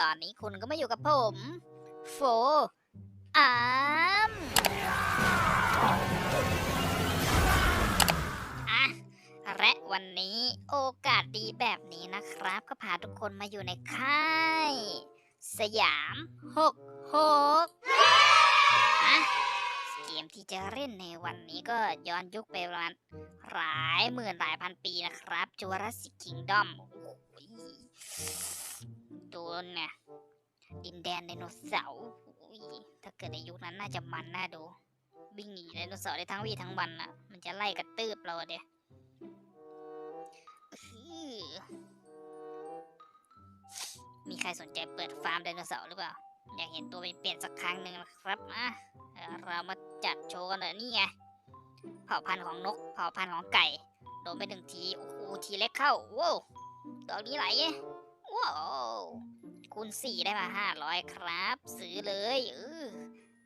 ตอนนี้คุณก็มาอยู่กับผมโฟอามอะและวันนี้โอกาสดีแบบนี้นะครับ ก็พาทุกคนมาอยู่ในค่าย สยามหกหกอะเกมที่จะเล่นในวันนี้ก็ย้อนยุคไปประมาณหลายหมื่นหลายพันปีนะครับจูราสสิกคิงดอม โดนนี่ยดินแดนไดโนเสาร์อุ้ยถ้าเกิดในยุคนั้นน่าจะมันน่าดู วิ่งหนีไดโนเสาร์ได้ทั้งวี่ทั้งวันอะ มันจะไล่กระตืบเราอะเดียมีใครสนใจเปิดฟาร์มไดโนเสาร์หรือเปล่า อยากเห็นตัวเป็นเปลี่ยนสักครั้งหนึ่งนะครับอะเรามาจัดโชว์กันเลยนี่ไงเผ่าพันธุ์ของนก เผ่าพันธุ์ของไก่ โดนไปหนึ่งที โอ้โหทีเล็กเข้า ว้าวดอกนี้ไหล คูณสี่ได้มาห้าร้อยครับ ซื้อเลยเออ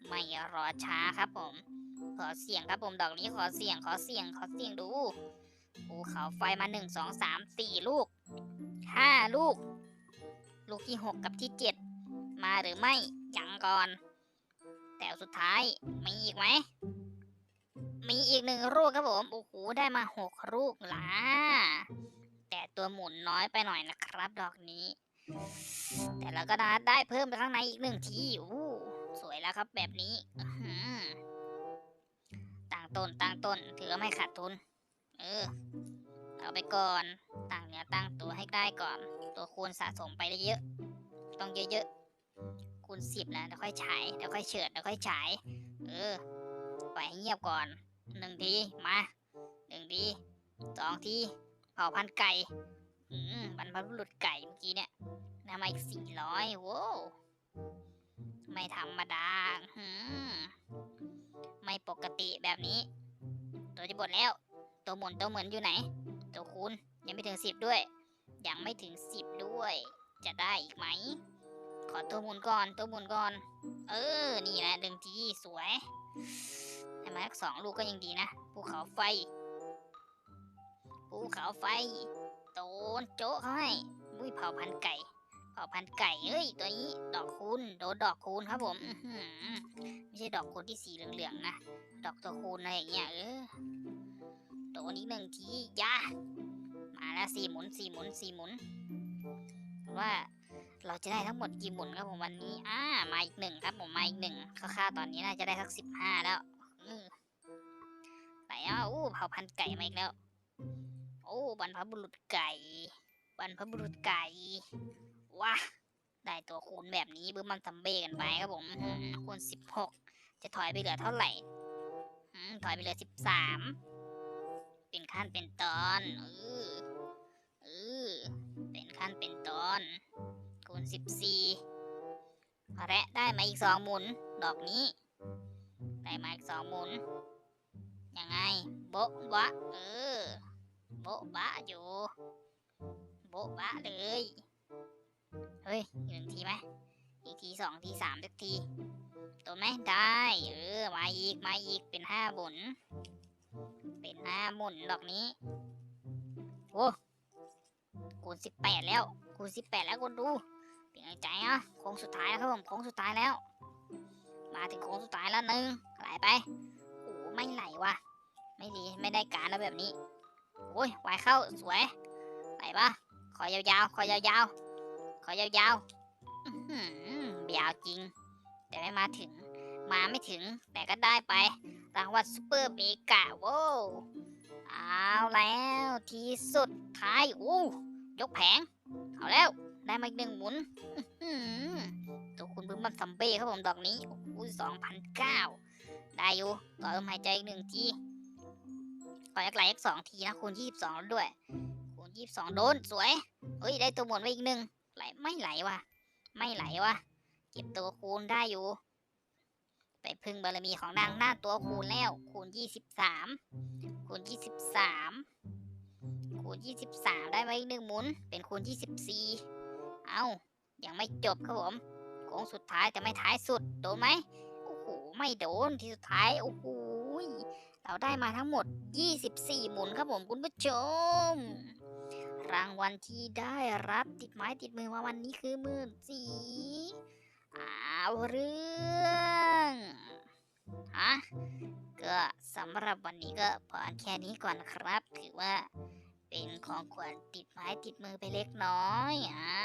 ไม่รอช้าครับผม ขอเสี่ยงครับผมดอกนี้ขอเสี่ยงขอเสี่ยงขอเสี่ยงดูภูเขาไฟมาหนึ่งสองสามสี่ลูกห้าลูก ลูกที่หกกับที่เจ็ดมาหรือไม่ยังก่อน แต่สุดท้ายมีอีกไหมมีอีกหนึ่งลูกครับผมโอ้โหได้มาหกลูกล่ะ ตัวหมุนน้อยไปหน่อยนะครับ ดอกนี้ แต่เราก็ได้ได้เพิ่มไปข้างในอีกหนึ่งทีอู้สวยแล้วครับแบบนี้ตั้งต้นตั้งต้นถือว่าไม่ขาดทุน เออ เอาไปก่อนตั้งเนื้อตั้งตัวให้ได้ก่อน ตัวคูณสะสมไปได้เยอะต้องเยอะๆคูณสิบนะเดี๋ยวค่อยฉายเดี๋ยวค่อยเฉิดเดี๋ยวค่อยฉาย เออปล่อยให้เงียบก่อนหนึ่งทีมาหนึ่งทีสองที เผ่าพันธุ์ไก่อืมบรรพบุรุษไก่เมื่อกี้เนี่ยนำมาอีกสี่ร้อยโว้วไม่ธรรมดาหืมไม่ปกติแบบนี้ ตัวจะบดแล้ว ตัวหมุนตัวเหมือนอยู่ไหน ตัวคูณยังไม่ถึงสิบด้วย ยังไม่ถึงสิบด้วย จะได้อีกไหม ขอตัวหมุนก่อน ตัวหมุนก่อน เออ นี่แหละหนึ่งทีสวยให้มาสักสองลูกก็ยังดีนะภูเขาไฟ ภูเขาไฟโดนโจ๊ะเขาให้มุ้ยเผาพันไก่ เผาพันไก่เอ้ย ตัวนี้ ดอกคูณโดนดอกคูณครับผมไม่ใช่ดอกคูณที่สีเหลืองๆนะ ดอกตัวคูณอะไรอย่างเงี้ยเออโดนอีกหนึ่งทียามาแล้วสี่หมุนสี่หมุนสี่หมุน ว่าเราจะได้ทั้งหมดกี่หมุนครับผมวันนี้ อ่า มาอีกหนึ่งครับผมมาอีกหนึ่งค่าๆตอนนี้น่าจะได้สักสิบห้าแล้วไหนอะอู้เผาพันไก่มาอีกแล้ว บรรพบุรุษไก่ บรรพบุรุษไก่ว้าได้ตัวคูณแบบนี้บึ้มมันซัมเบ้กันไปครับผมคูณสิบหกจะถอยไปเหลือเท่าไหร่ถอยไปเหลือสิบสามเป็นขั้นเป็นตอนเออเออเป็นขั้นเป็นตอนคูณสิบสี่และได้มาอีกสองหมุน ดอกนี้ ได้มาอีกสองหมุนยังไงโบ๊ะวะเออ โบ๊ะบะอยู่ โบ๊ะบะเลย เฮ้ยอีกหนึ่งทีไหมอีกทีสองทีสามสักที ตัวไหมได้ เออ มาอีก มาอีก เป็นห้าหมุนเป็นห้าหมุนดอกนี้ โอ้คูณสิบแปดแล้ว คูณสิบแปดแล้วคนดูเป็นไงใจอะโค้งสุดท้ายแล้วครับผมโค้งสุดท้ายแล้ว มาถึงโค้งสุดท้ายแล้วหนึ่งไหลไป โอ้ไม่ไหลว่ะ ไม่ดี ไม่ได้การแล้วแบบนี้ โอ้ยวายเข้าสวยไหลปะขอยาวๆ ขอยาวๆ ขอยาวๆยาวจริง แต่ไม่มาถึง มาไม่ถึง แต่ก็ได้ไป รางวัลซูเปอร์เมกะโว้วเอาแล้วที่สุดท้ายอู้ยกแผง เอาแล้ว ได้มาอีกหนึ่งหมุนตัวคุณบึ้มบัมซัมเบ้ครับผมดอกนี้โอ้สองพันเก้าได้อยู่ ต่อลมหายใจอีกหนึ่งที ขอยักไหลยักสองทีนะคูณยี่สิบสองด้วย คูณยี่สิบสองโดนสวยเฮ้ยได้ตัวหมุนไปอีกหนึ่งไหลไม่ไหลว่ะ ไม่ไหลว่ะ เก็บตัวคูณได้อยู่ ไปพึ่งบารมีของนางหน้าตัวคูณแล้ว คูณยี่สิบสามคูณยี่สิบสามคูณยี่สิบสามได้มาอีกหนึ่งหมุน เป็นคูณยี่สิบสี่เอ้ายังไม่จบครับผมโค้งสุดท้ายแต่ไม่ท้ายสุดโดนไหมโอ้โหไม่โดนที่สุดท้ายโอ้โห เราได้มาทั้งหมด 24 หมุนครับผมคุณผู้ชม รางวัลที่ได้รับติดไม้ติดมือมาวันนี้คือหมื่นสีเอาเรื่องฮะก็สำหรับวันนี้ก็พอแค่นี้ก่อนครับ ถือว่าเป็นของขวัญติดไม้ติดมือไปเล็กน้อยอ่า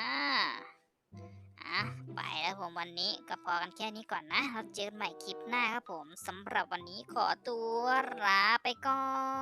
อะไปแล้วผมวันนี้ก็พอกันแค่นี้ก่อนนะเราเจอกันใหม่คลิปหน้าครับผมสำหรับวันนี้ขอตัวลาไปก่อน